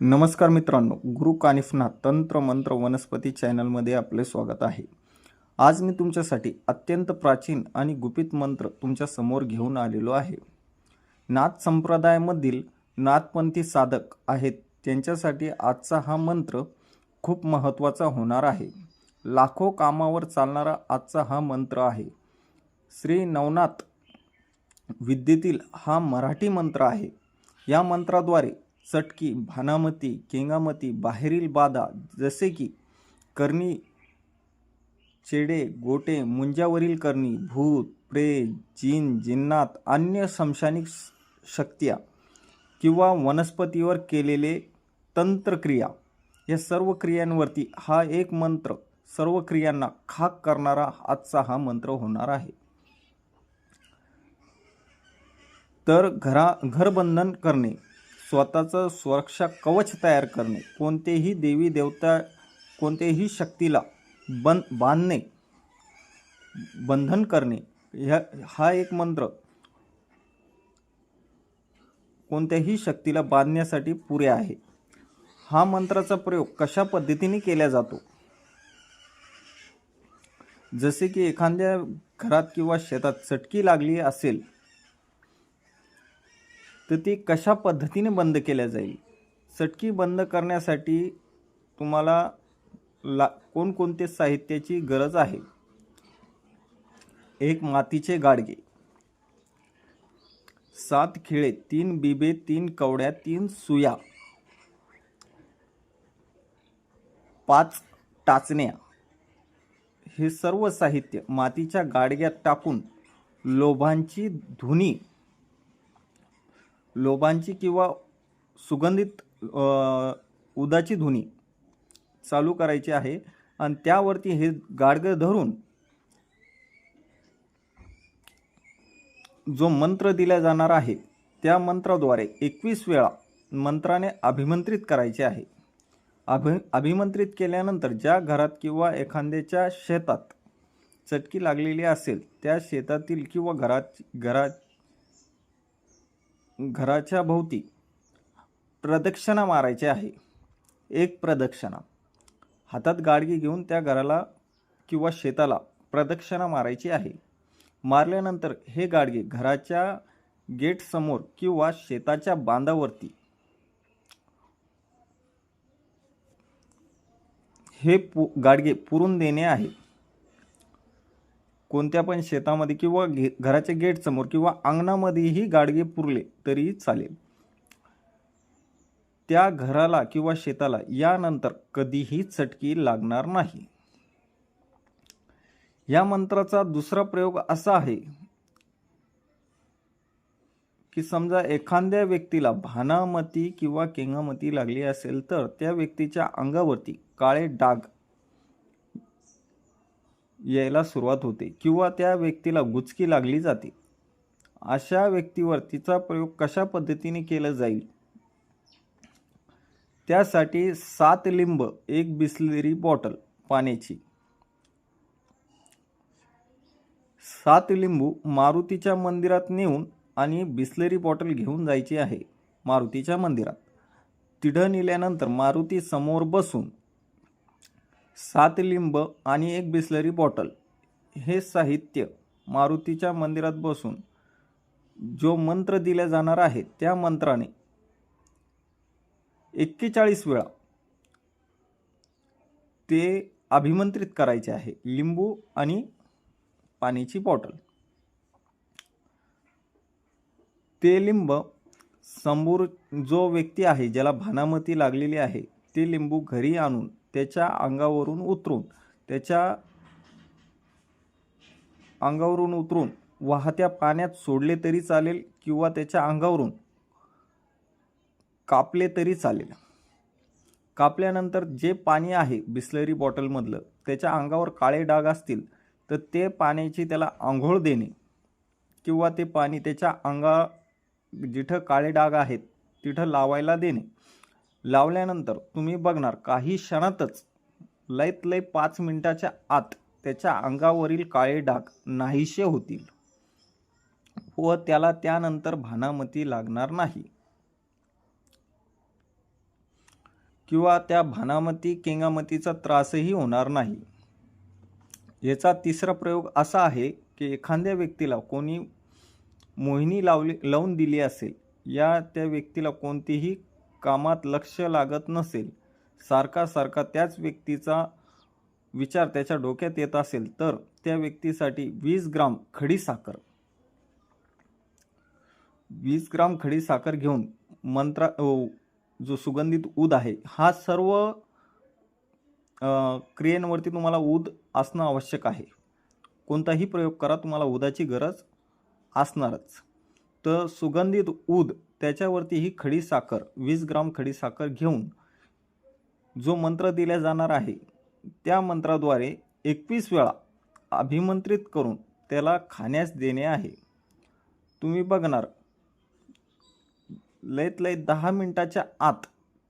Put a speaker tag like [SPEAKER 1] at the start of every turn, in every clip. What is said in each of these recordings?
[SPEAKER 1] नमस्कार मित्रांनो गुरु कानिफना तंत्र मंत्र वनस्पती चॅनलमध्ये आपले स्वागत आहे. आज मी तुमच्यासाठी अत्यंत प्राचीन आणि गुपित मंत्र तुमच्यासमोर घेऊन आलेलो आहे. नाथ संप्रदायामधील नाथपंथी साधक आहेत त्यांच्यासाठी आजचा हा मंत्र खूप महत्त्वाचा होणार आहे. लाखो कामावर चालणारा आजचा हा मंत्र आहे. श्री नवनाथ विद्येतील हा मराठी मंत्र आहे. या मंत्राद्वारे चटकी भानामती केंगामती बाहेरील बाधा जसे की करणी चेडे गोटे मुंजावरील करणी भूत प्रेत जिन जिन्नात अन्य शमशानिक श- शक्त्या किंवा वनस्पतीवर केलेले तंत्रक्रिया. या सर्व क्रियांवरती हा एक मंत्र सर्व क्रियांना खाक करणारा आजचा हा मंत्र होणार आहे. तर घरा घरबंधन करणे. स्वतःचं सुरक्षा कवच तयार करणे कोणतेही देवी देवता कोणतेही शक्तीला बन बांधणे बंधन करणे ह्या हा एक मंत्र कोणत्याही शक्तीला बांधण्यासाठी पुरे आहे. हा मंत्राचा प्रयोग कशा पद्धतीने केला जातो? जसे की एखाद्या घरात किंवा शेतात चटकी लागली असेल तर ती कशा पद्धतीने बंद केल्या जाईल? चटकी बंद करण्यासाठी तुम्हाला ला कोणकोणते साहित्याची गरज आहे? एक मातीचे गाडगे. सात खिळे तीन बिबे तीन कवड्या तीन सुया. पाच टाचण्या. हे सर्व साहित्य मातीच्या गाडग्यात टाकून लोभांची धुनी लोबांची किंवा सुगंधित उदाची धुनी चालू करायची आहे आणि त्यावरती हे गाडगं धरून जो मंत्र दिला जाणार आहे त्या मंत्राद्वारे एकवीस वेळा मंत्राने अभिमंत्रित करायचे आहे. अभि अभिमंत्रित केल्यानंतर ज्या घरात किंवा एखाद्याच्या शेतात चटकी लागलेली असेल त्या शेतातील किंवा घरात घरात घराच्या भोवती प्रदक्षिणा मारायची आहे. एक प्रदक्षिणा. हातात गाडगी घेऊन त्या घराला किंवा शेताला प्रदक्षिणा मारायची आहे. मारल्यानंतर हे गाडगे घराच्या गेटसमोर किंवा शेताच्या बांधावरती हे पु गाडगे पुरून देणे आहे. कोणत्या पण शेतामध्ये किंवा घे घराच्या गेटसमोर किंवा अंगणामध्येही गाडगे पुरले तरीही चालेल. त्या घराला किंवा शेताला यानंतर कधीही चटकी लागणार नाही. या मंत्राचा दुसरा प्रयोग असा आहे की समजा एखाद्या व्यक्तीला भानामती किंवा केंगामती लागली असेल तर त्या व्यक्तीच्या अंगावरती काळे डाग यायला सुरुवात होते किंवा त्या व्यक्तीला गुचकी लागली जाते. अशा व्यक्तीवर तिचा प्रयोग कशा पद्धतीने केला जाईल? त्यासाठी सात लिंब एक बिसलेरी बॉटल पाण्याची. सात लिंबू मारुतीच्या मंदिरात नेऊन आणि बिसलेरी बॉटल घेऊन जायची आहे मारुतीच्या मंदिरात. तिढं नेल्यानंतर मारुती समोर बसून सात लिंब आणि एक बिसलरी बॉटल हे साहित्य मारुतीच्या मंदिरात बसून जो मंत्र दिला जाणार आहे त्या मंत्राने एक्केचाळीस वेळा ते अभिमंत्रित करायचे आहे लिंबू आणि पाण्याची बॉटल. ते लिंब समोर जो व्यक्ती आहे ज्याला भानामती लागलेली आहे ते लिंबू घरी आणून त्याच्या अंगावरून उतरून त्याच्या अंगावरून उतरून वाहत्या पाण्यात सोडले तरी चालेल किंवा त्याच्या अंगावरून कापले तरी चालेल. कापल्यानंतर जे पाणी आहे बिस्लरी बॉटलमधलं त्याच्या अंगावर काळे डाग असतील तर ते पाण्याची त्याला आंघोळ देणे किंवा ते पाणी त्याच्या अंगा जिथं काळे डाग आहेत तिथं लावायला देणे. लावल्यानंतर तुम्ही बघणार काही क्षणातच लयत लय पाच मिनिटाच्या आत त्याच्या अंगावरील काळे डाग नाहीसे होतील व त्याला त्यानंतर भानामती लागणार नाही. किंवा त्या भानामती केंगामतीचा त्रासही होणार नाही. याचा तिसरा प्रयोग असा आहे की एखाद्या व्यक्तीला कोणी मोहिनी लावली लावून दिली असेल या त्या व्यक्तीला कोणतीही कामात लक्ष लागत नसेल सारखा सारखा त्याच व्यक्तीचा विचार त्याच्या डोक्यात येत असेल तर त्या व्यक्तीसाठी वीस ग्राम खडी साखर. वीस ग्राम खडी साखर घेऊन मंत्रा जो सुगंधित ऊद आहे हा सर्व क्रियेंवरती तुम्हाला ऊद असणं आवश्यक आहे. कोणताही प्रयोग करा तुम्हाला उदाची गरज असणारच. तर सुगंधित ऊद त्याच्यावरती ही खडी साखर वीस ग्राम खडी साखर घेऊन जो मंत्र दिला जाणार आहे त्या मंत्राद्वारे एकवीस वेळा अभिमंत्रित करून त्याला खाण्यास देणे आहे. तुम्ही बघणार लयत लयत दहा मिनटाच्या आत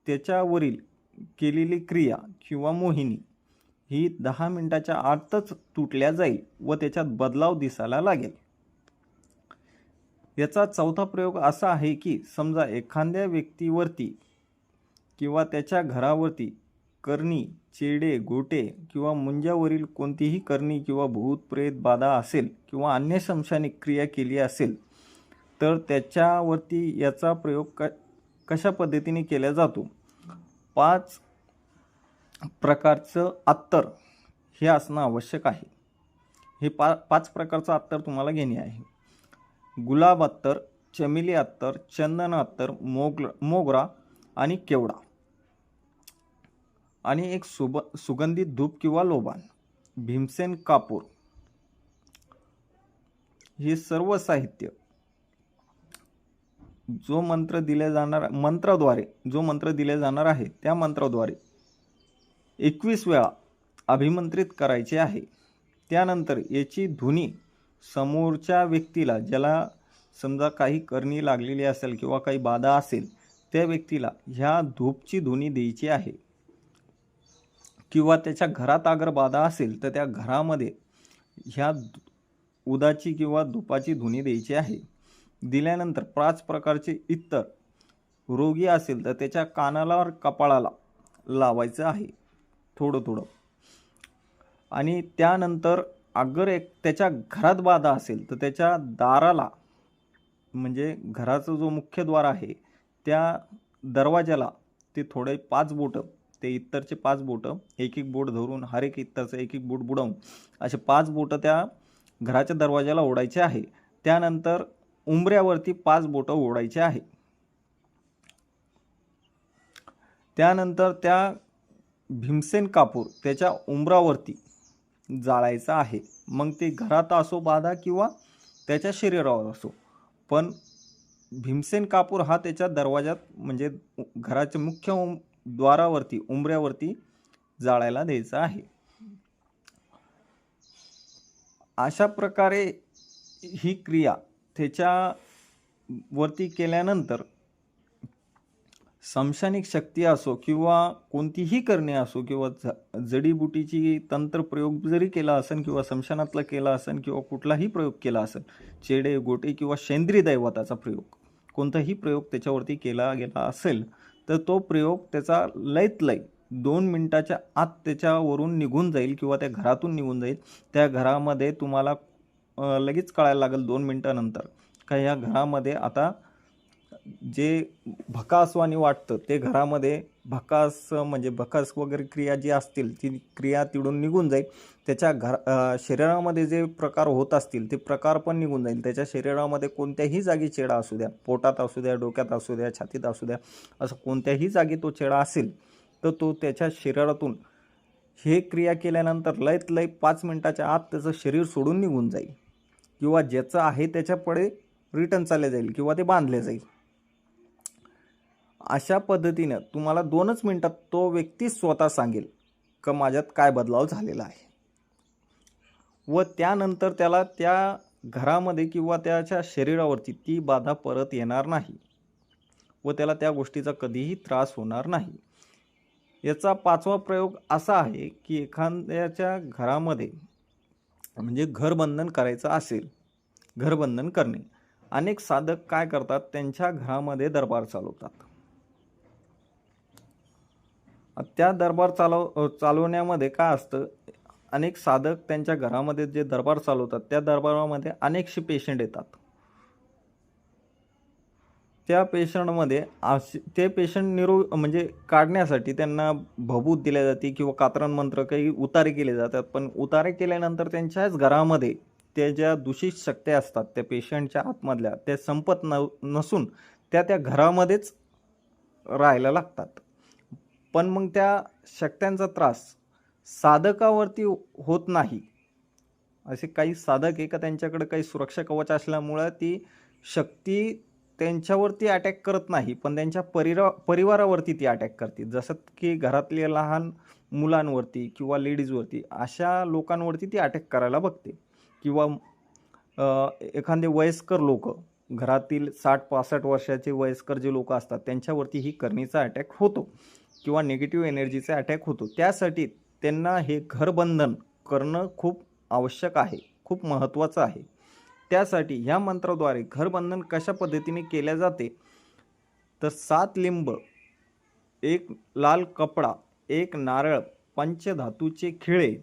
[SPEAKER 1] त्याच्यावरील केलेली क्रिया किंवा मोहिनी ही दहा मिनटाच्या आतच तुटल्या जाईल व त्याच्यात बदलाव दिसायला लागेल. याचा चौथा प्रयोग असा आहे की समजा एखाद्या व्यक्तीवरती किंवा त्याच्या घरावरती करणी चेडे गोटे किंवा मुंजावरील कोणतीही करणी किंवा भूत प्रेत बाधा असेल किंवा अन्य शमशाने क्रिया केली असेल तर त्याच्यावरती याचा प्रयोग क कशा पद्धतीने केला जातो? पाच प्रकारचं अत्तर हे असणं आवश्यक आहे. हे पा पाच प्रकारचं अत्तर तुम्हाला घेणे आहे. गुलाब अत्तर चमेली अत्तर चंदन अत्तर मोग मोगरा आणि केवडा. आणि एक सुब सुगंधित धूप किंवा लोबान. भीमसेन कापूर. हे सर्व साहित्य जो मंत्र दिले जाणार मंत्राद्वारे जो मंत्र दिले जाणार आहे त्या मंत्राद्वारे एकवीस वेळा अभिमंत्रित करायचे आहे. त्यानंतर याची धुनी समोरच्या व्यक्तीला ज्याला समजा काही करणी लागलेली असेल किंवा काही बाधा असेल त्या व्यक्तीला ह्या धूपची धुनी द्यायची आहे. किंवा त्याच्या घरात अगर बाधा असेल तर त्या घरामध्ये ह्या उदाची किंवा धुपाची धुनी द्यायची आहे. दिल्यानंतर पाच प्रकारचे इतर रोगी असेल तर त्याच्या कानाला कपाळाला लावायचं आहे. थोडं थोडं. आणि त्यानंतर अगर एक त्याच्या घरात बाधा असेल तर त्याच्या दाराला म्हणजे घराचं जो मुख्य द्वार आहे त्या दरवाज्याला ते थोडे पाच बोटं ते इत्तरचे पाच बोटं एक एक बोट धरून हर एक इत्तरचं एक एक बोट बुडवून असे पाच बोटं त्या घराच्या दरवाज्याला ओढायचे आहे. त्यानंतर उंबऱ्यावरती पाच बोटं ओढायचे आहे. त्यानंतर त्या भीमसेन कापूर त्याच्या उंबरावरती जाळायचा आहे. मग ते घरात असो बाधा किंवा त्याच्या शरीरावर असो. पण भीमसेन कापूर हा त्याच्या दरवाजात म्हणजे घराच्या मुख्य उम द्वारावरती उंबऱ्यावरती जाळायला द्यायचा आहे. अशा प्रकारे ही क्रिया त्याच्यावरती केल्यानंतर समशानिक शक्ती असो किंवा कोणतीही करणे असो किंवा ज जडीबुटीची तंत्रप्रयोग जरी केला असेल किंवा समशानातला केला असेल किंवा कुठलाही प्रयोग केला असेल चेडे गोटे किंवा सेंद्रिय दैवताचा प्रयोग कोणताही प्रयोग त्याच्यावरती केला गेला असेल तर तो प्रयोग त्याचा लयत लय दोन मिनटाच्या आत त्याच्यावरून निघून जाईल किंवा त्या घरातून निघून जाईल. त्या घरामध्ये तुम्हाला लगेच कळायला लागेल दोन मिनटानंतर. का ह्या घरामध्ये आता जे भकासवाणी वाटतं ते घरामध्ये भकास म्हणजे भकास वगैरे क्रिया जी असतील ती क्रिया तिडून निघून जाईल. त्याच्या घर शरीरामध्ये जे प्रकार होत असतील ते प्रकार पण निघून जाईल. त्याच्या शरीरामध्ये कोणत्याही जागी चेडा असू द्या पोटात असू द्या डोक्यात असू द्या छातीत असू द्या असं कोणत्याही जागी तो चेडा असेल तर तो त्याच्या शरीरातून हे क्रिया केल्यानंतर लयत लय पाच मिनटाच्या आत त्याचं शरीर सोडून निघून जाईल. किंवा ज्याचं आहे त्याच्यापुढे रिटर्न चालले जाईल किंवा ते बांधले जाईल. अशा पद्धतीनं तुम्हाला दोनच मिनटात तो व्यक्ती स्वतः सांगेल का माझ्यात काय बदलाव झालेला आहे. व त्यानंतर त्याला त्या घरामध्ये किंवा त्याच्या शरीरावरती ती बाधा परत येणार नाही. व त्याला त्या गोष्टीचा कधीही त्रास होणार नाही. याचा पाचवा प्रयोग असा आहे की एखाद्याच्या घरामध्ये म्हणजे घरबंधन करायचं असेल घरबंधन करणे. अनेक साधक काय करतात? त्यांच्या घरामध्ये दरबार चालवतात. त्या दरबार चालव चालवण्यामध्ये काय असतं अनेक साधक त्यांच्या घरामध्ये जे दरबार चालवतात त्या दरबारामध्ये अनेकशे पेशंट येतात. त्या पेशंटमध्ये असे ते पेशंट निरो म्हणजे काढण्यासाठी त्यांना भभूत दिल्या जाते किंवा कात्रण मंत्र काही उतारे केले जातात. पण उतारे केल्यानंतर त्यांच्याच घरामध्ये त्या ज्या दूषित शक्त्या असतात त्या पेशंटच्या आतमधल्या त्या संपत न नसून त्या त्या घरामध्येच राहायला लागतात. पण मग त्या शक्त्यांचा त्रास साधकावरती होत नाही. असे काही साधक आहे का त्यांच्याकडे काही सुरक्षा कवच असल्यामुळं ती शक्ती त्यांच्यावरती अटॅक करत नाही पण त्यांच्या परिरा परिवारावरती ती अटॅक करते. जसं की घरातल्या लहान मुलांवरती किंवा लेडीजवरती अशा लोकांवरती ती अटॅक करायला बघते. किंवा एखादे वयस्कर लोक घरातील साठ पासष्ट वर्षाचे वयस्कर जे लोक असतात त्यांच्यावरती ही करणीचा अटॅक होतो. किंवा निगेटिव्ह एनर्जीचा अटॅक होतो. त्यासाठी त्यांना हे घरबंधन करणं खूप आवश्यक आहे खूप महत्त्वाचं आहे. त्यासाठी ह्या मंत्राद्वारे घरबंधन कशा पद्धतीने केले जाते? तर सात लिंब एक लाल कपडा एक नारळ पंचधातूचे खिळे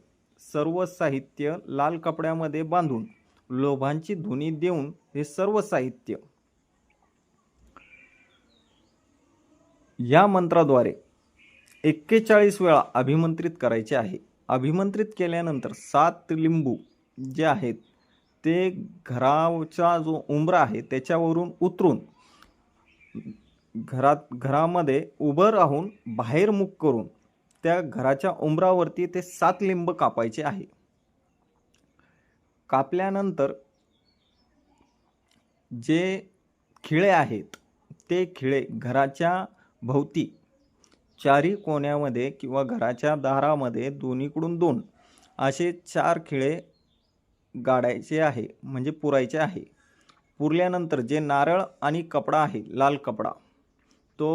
[SPEAKER 1] सर्व साहित्य लाल कपड्यामध्ये बांधून लोभांची धुनी देऊन हे सर्व साहित्य. या मंत्राद्वारे एक्केचाळीस वेळा अभिमंत्रित करायचे आहे. अभिमंत्रित केल्यानंतर सात लिंबू जे आहेत ते घराचा जो उंबरा आहे त्याच्यावरून उतरून घरात घरामध्ये उभं राहून बाहेर मुख करून त्या घराच्या उंबरावरती ते सात लिंब कापायचे आहे. कापल्यानंतर जे खिळे आहेत ते खिळे घराच्या भोवती चारी कोण्यामध्ये किंवा घराच्या दारामध्ये दोन्हीकडून दोन असे चार खिळे गाडायचे आहे म्हणजे पुरायचे आहे. पुरल्यानंतर जे नारळ आणि कपडा आहे लाल कपडा तो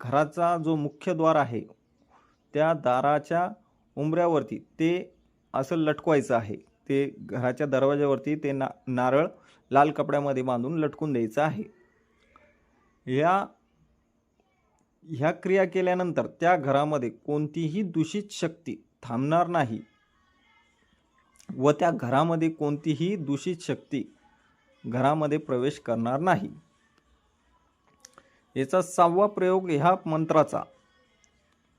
[SPEAKER 1] घराचा जो मुख्य द्वार आहे त्या दाराच्या उंबऱ्यावरती ते असं लटकवायचं आहे. ते घराच्या दरवाज्यावरती ते ना नारळ लाल कपड्यामध्ये बांधून लटकून द्यायचं आहे. या ह्या क्रिया केल्यानंतर त्या घरामध्ये कोणतीही दूषित शक्ती थांबणार नाही व त्या घरामध्ये कोणतीही दूषित शक्ती घरामध्ये प्रवेश करणार नाही. याचा सहावा प्रयोग ह्या मंत्राचा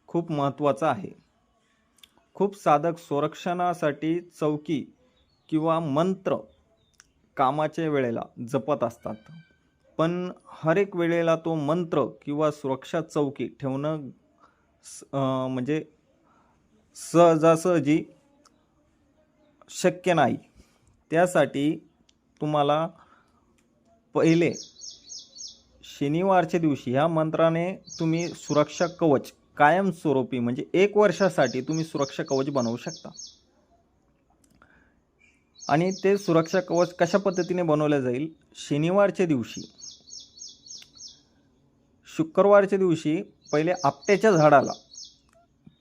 [SPEAKER 1] खूप महत्त्वाचा आहे. खूप साधक संरक्षणासाठी चौकी किंवा मंत्र कामाच्या वेळेला जपत असतात. पण हर एक वेळेला तो मंत्र किंवा सुरक्षा चौकी ठेवणं म्हणजे सहजासहजी शक्य नाही. त्यासाठी तुम्हाला पहिले शनिवारच्या दिवशी ह्या मंत्राने तुम्ही सुरक्षा कवच कायमस्वरूपी म्हणजे एक वर्षासाठी तुम्ही सुरक्षा कवच बनवू शकता. आणि ते सुरक्षा कवच कशा पद्धतीने बनवलं जाईल? शनिवारच्या दिवशी शुक्रवारच्या दिवशी पहिले आपट्याच्या झाडाला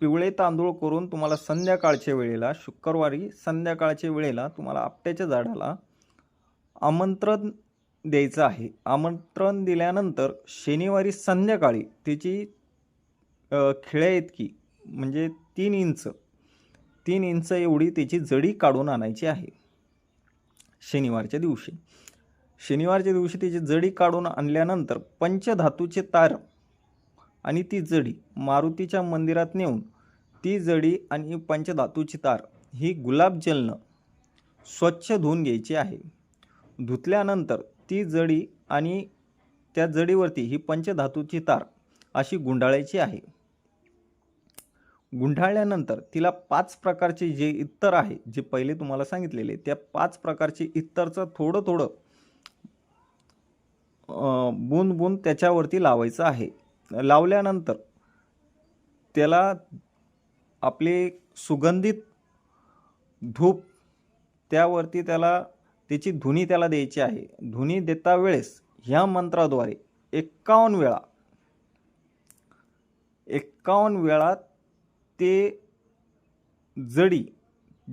[SPEAKER 1] पिवळे तांदूळ करून तुम्हाला संध्याकाळच्या वेळेला शुक्रवारी संध्याकाळच्या वेळेला तुम्हाला आपट्याच्या झाडाला आमंत्रण द्यायचं आहे. आमंत्रण दिल्यानंतर शनिवारी संध्याकाळी त्याची खिळ्या इतकी म्हणजे तीन इंच तीन इंच एवढी त्याची जडी काढून आणायची आहे शनिवारच्या दिवशी. शनिवारच्या दिवशी त्याची जडी काढून आणल्यानंतर पंचधातूचे तार आणि ती जडी मारुतीच्या मंदिरात नेऊन ती जडी आणि पंचधातूची तार ही गुलाबजलनं स्वच्छ धुवून घ्यायची आहे. धुतल्यानंतर ती जडी आणि त्या जडीवरती ही पंचधातूची तार अशी गुंडाळायची आहे. गुंडाळल्यानंतर तिला पाच प्रकारचे जे इत्तर आहे जे पहिले तुम्हाला सांगितलेले त्या पाच प्रकारचे इत्तरचं थोडं थोडं अं, बूंद बूंद त्याच्यावरती लावायचं आहे. लावल्यानंतर त्याला आपले सुगंधित धूप त्यावरती त्याला त्याची धुनी त्याला द्यायची आहे. धुनी देता वेळेस ह्या मंत्राद्वारे एक्कावन्न वेळा एक्कावन्न वेळा ते जडी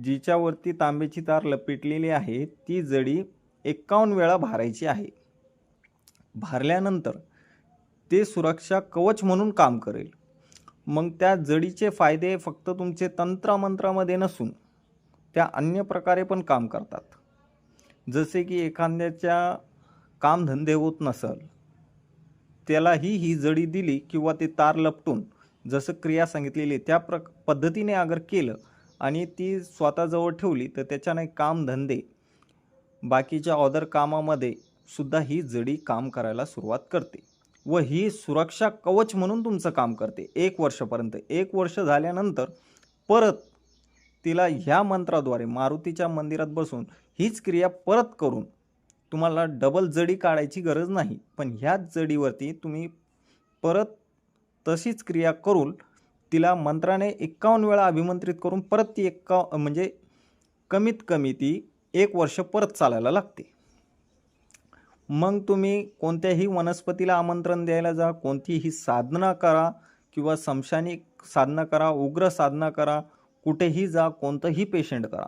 [SPEAKER 1] जिच्यावरती तांब्याची तार लपेटलेली आहे ती जडी एक्कावन्न वेळा भारायची आहे. भारल्यानंतर ते सुरक्षा कवच म्हणून काम करेल. मग त्या जडीचे फायदे फक्त तुमचे तंत्रमंत्रामध्ये नसून त्या अन्य प्रकारे पण काम करतात. जसे की एखाद्याच्या कामधंदे होत नसल त्यालाही ही जडी दिली किंवा ते तार लपटून जसं क्रिया सांगितलेली त्या प्र पद्धतीने अगर केलं आणि ती स्वतःजवळ ठेवली तर त्याच्याने कामधंदे बाकीच्या ऑदर कामामध्ये सुद्धा ही जडी काम करायला सुरुवात करते व ही सुरक्षा कवच म्हणून तुमचं काम करते. एक वर्षापर्यंत. एक वर्ष झाल्यानंतर परत तिला ह्या मंत्राद्वारे मारुतीच्या मंदिरात बसून हीच क्रिया परत करून तुम्हाला डबल जडी काढायची गरज नाही. पण ह्याच जडीवरती तुम्ही परत तशीच क्रिया करून तिला मंत्राने एक्कावन्न वेळा अभिमंत्रित करून परत ती एक्का म्हणजे कमीत कमी ती एक वर्ष परत चालायला लागते. मग तुम्ही कोणत्याही वनस्पतीला आमंत्रण द्यायला जा कोणतीही साधना करा किंवा समशानी साधना करा उग्र साधना करा कुठेही जा कोणतंही पेशंट करा.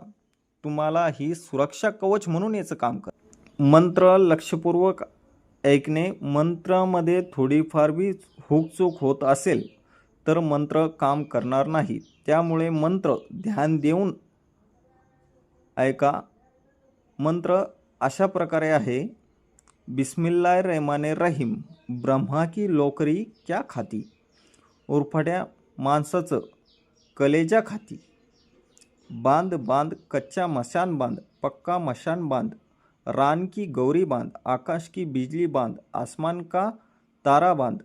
[SPEAKER 1] तुम्हाला ही सुरक्षा कवच म्हणून याचं काम कर. मंत्र लक्षपूर्वक ऐकणे मंत्रामध्ये थोडीफार बी हुकचूक होत असेल तर मंत्र काम करणार नाही. त्यामुळे मंत्र ध्यान देऊन ऐका. मंत्र अशा प्रकारे आहे बिस्मिल्ला रहमाने रहीम ब्रह्मा की लोकरी क्या खाती? उरफाट्या माणसाचं कलेजा खाती. बांध बांध कच्चा मशान बांध पक्का मशान बांध रान की गौरी बांध आकाश की बिजली बांध आसमान का तारा बांध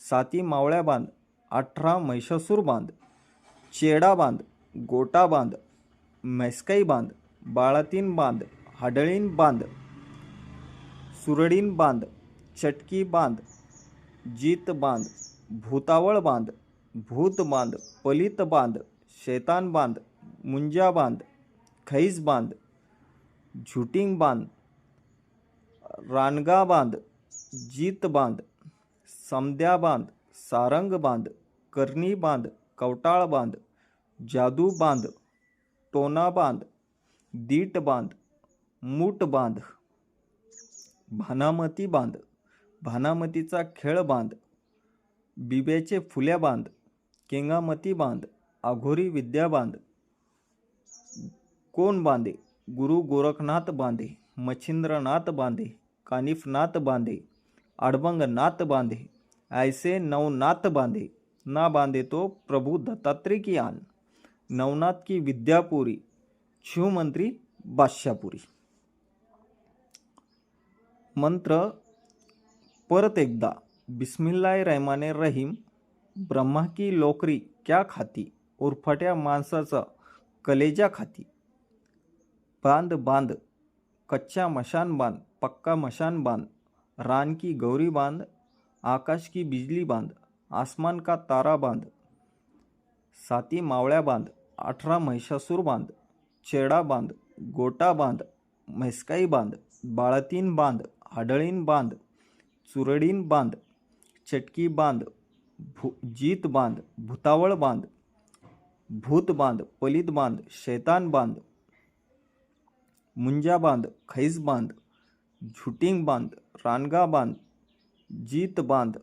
[SPEAKER 1] साती मावळ्या बांध अठरा महिषासूर बांध चेडा बांध गोटा बांध मैस्काई बांध बाळातीन बांध हाडळीन बांध सुरडीन बाँध, चटकी बाँध, जीत बाँध, भूतावळ बाँध, भूत बाँध, पलित बाँध, शैतान बाँध, मुंजा बाँध खैज बाँध, झुटिंग बाँध, रानगा बाँध, जीत बाँध, समद्या बाँध, सारंग बाँध करनी बाँध, कवटाळ बाँध, जादू बाँध, टोना बाँध, दीट बाँध मूठ बाँध. भानामती बांध भानामतीचा खेळ बांध बिब्याचे फुल्या बांध केंगामती बांध आघोरी विद्या बांध कोण बांधे? गुरु गोरखनाथ बांधे मच्छिंद्रनाथ बांधे कानिफनाथ बांधे अडबंगनाथ बांधे ऐसे नवनाथ बांधे ना बांधे तो प्रभु दत्तात्रय की आन नवनाथ की विद्यापुरी शिवमंत्री बादशापुरी। मंत्र परत एकदा बिस्मिल्लाय रहमाने रहीम ब्रह्मा की लोकरी क्या खाती उरफाट्या माणसाचा कलेजा खाती. बांध बांध कच्चा मशान बांध पक्का मशान बांध रान की गौरी बांध आकाश की बिजली बांध आसमान का तारा बांध साती मावळ्या बांध अठरा महिषासूर बांध चेडा बांध गोटा बांध म्हैसकाई बांध बाळतीन बांध हाडळीन बांध चुरडीन बांध चटकी बांध भू जीत बांध भूतावळ बांध भूत बांध पलित बांध शैतान बांध मुंजा बांध खैस बांध झुटिंग बांध रानगा बांध जीत बांध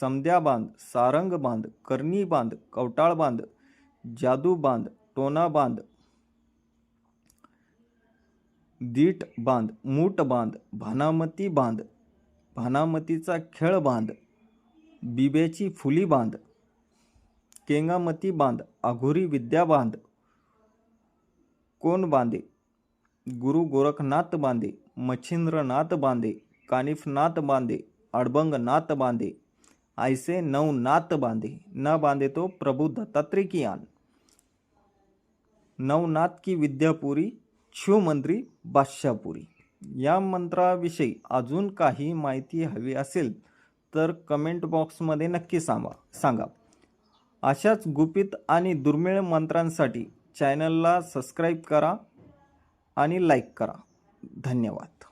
[SPEAKER 1] समद्या बांध सारंग बांध करणी बांध कवटाळ बांध जादू बांध टोना बांध दीट बांध मूठ बांध भानामती बांध भानामतीचा खेळ बांध बिब्याची फुली बांध केंगामती बांध आघोरी विद्या बांध कोण बांधे? गुरु गोरखनाथ बांधे मच्छिंद्रनाथ बांधे कानिफनाथ बांधे अडबंगनाथ बांधे आयसे नवनाथ बांधे. न बांधे तो प्रभु दत्तात्रय की आन नवनाथ की विद्यापुरी शिवमंत्री बादशापुरी या मंत्राविषयी अजून काही माहिती हवी असेल तर कमेंट बॉक्समध्ये नक्की सांगा सांगा. अशाच गुपित आणि दुर्मिळ मंत्रांसाठी चॅनलला सबस्क्राईब करा आणि लाईक करा. धन्यवाद.